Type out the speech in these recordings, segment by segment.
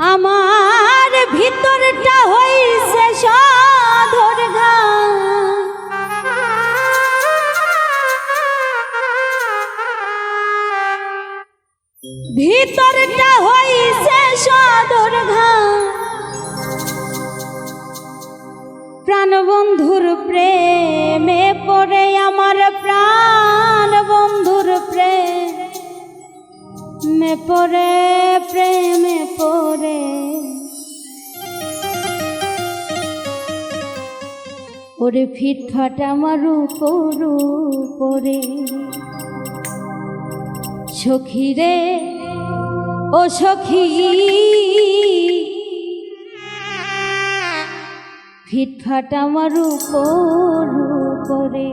আমার ভিতরটা হইছে সাধর ভিতরটা হইছে সাধর প্রাণ বন্ধুর প্রেমে পড়ে আমার প্রাণ বন্ধুর প্রেম। প্রেমে পড়ে প্রেমে পড়ে। ওরে ফিটফাট আমার উপর উপরে। সখী রে, ও সখী। ফিটফাট আমার উপর উপরে।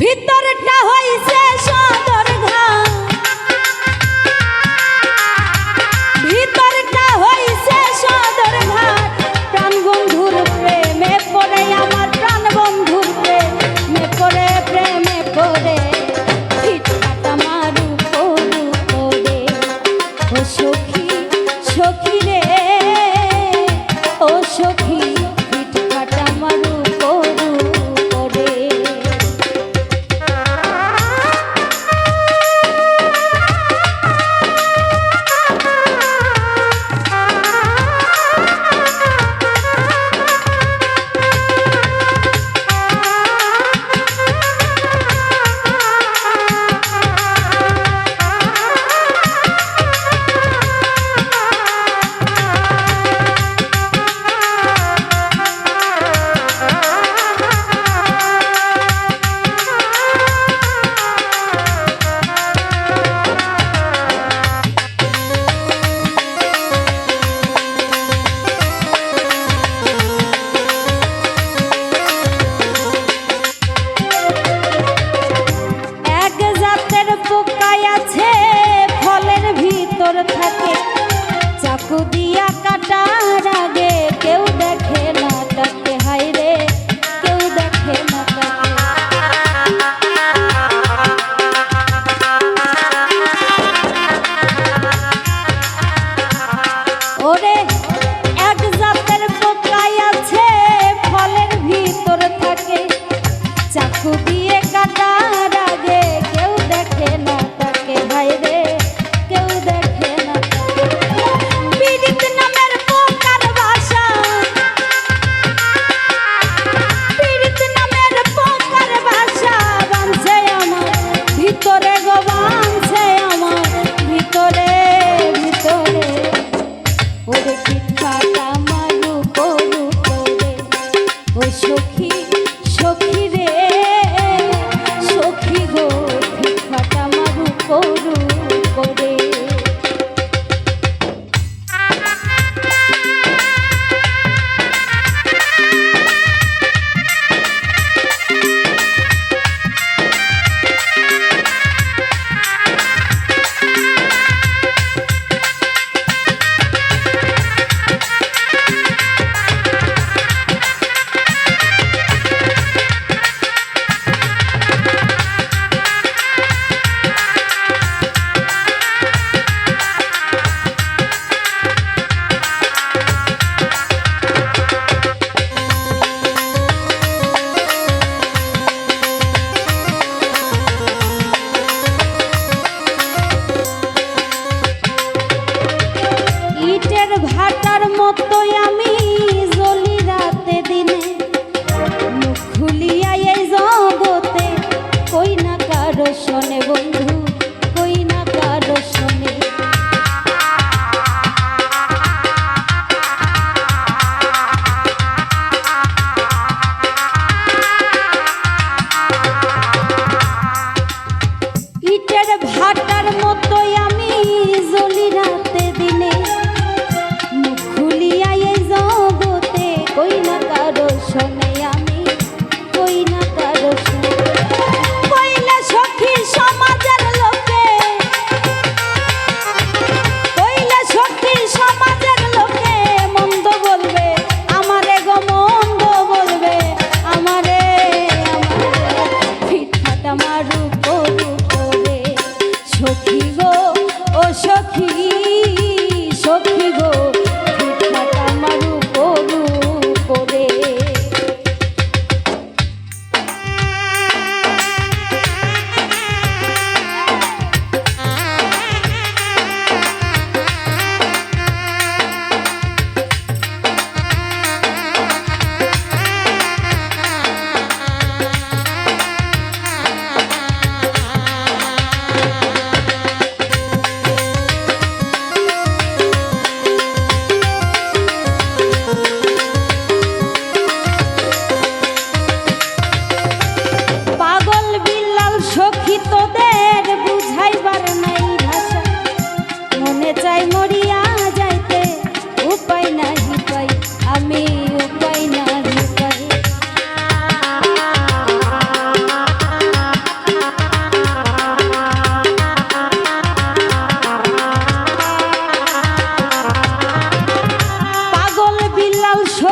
ভিতরটা হয়েছে সদা ছবি রসনে বন্ধু।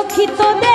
সখী তোদের বুঝাইবার